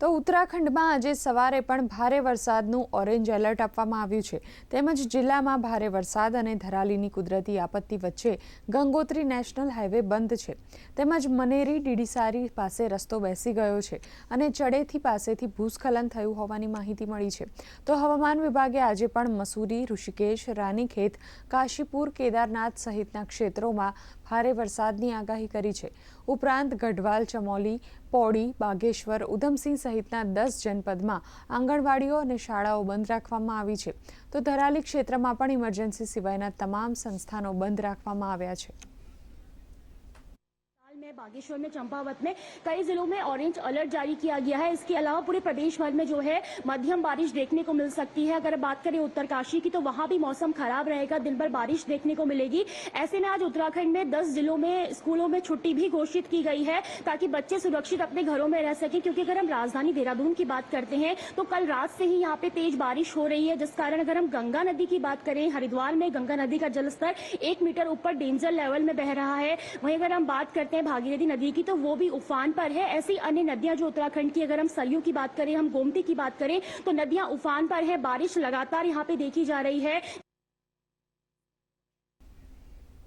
તો ઉત્તરાખંડમાં આજે સવારે પણ ભારે વરસાદનું ઓરેન્જ એલર્ટ આપવામાં આવ્યું છે. તેમજ જિલ્લામાં ભારે વરસાદ અને ધરાલીની કુદરતી આપત્તિ વચ્ચે ગંગોત્રી નેશનલ હાઈવે બંધ છે. તેમજ મનેરી ડીડીસારી પાસે રસ્તો બેસી ગયો છે અને ચડેથી પાસેથી ભૂસ્ખલન થયું હોવાની માહિતી મળી છે. તો હવામાન વિભાગે આજે પણ મસૂરી, ઋષિકેશ, રાનીખેત, કાશીપુર, કેદારનાથ સહિતના ક્ષેત્રોમાં ભારે વરસાદની આગાહી કરી છે. ઉપરાંત ગઢવાલ, ચમોલી, પૌડી, બાગેશ્વર, ઉધમસિંહ સહિતના દસ જનપદમાં આંગણવાડીઓ અને શાળાઓ બંધ રાખવામાં આવી છે. તો ધરાલી ક્ષેત્રમાં પણ ઇમરજન્સી સિવાયના તમામ સંસ્થાનો બંધ રાખવામાં આવ્યા છે. में, बागेश्वर में, चंपावत में, कई जिलों में ऑरेंज अलर्ट जारी किया गया है। इसके अलावा पूरे प्रदेश भर में जो है मध्यम बारिश देखने को मिल सकती है। अगर बात करें उत्तरकाशी की तो वहाँ भी मौसम खराब रहेगा, दिन भर बारिश देखने को मिलेगी। ऐसे में आज उत्तराखंड में 10 जिलों में, स्कूलों में छुट्टी भी घोषित की गई है, ताकि बच्चे सुरक्षित अपने घरों में रह सकें। क्योंकि अगर हम राजधानी देहरादून की बात करते हैं तो कल रात से ही यहाँ पे तेज बारिश हो रही है। जिस कारण अगर हम गंगा नदी की बात करें, हरिद्वार में गंगा नदी का जलस्तर एक मीटर ऊपर डेंजर लेवल में बह रहा है। वहीं अगर हम बात करते हैं भागीरथी नदी की तो वो भी उफान पर है। ऐसी अन्य नदियाँ जो उत्तराखंड की, अगर हम सरयू की बात करें, हम गोमती की बात करें तो नदियाँ उफान पर है। बारिश लगातार यहाँ पे देखी जा रही है।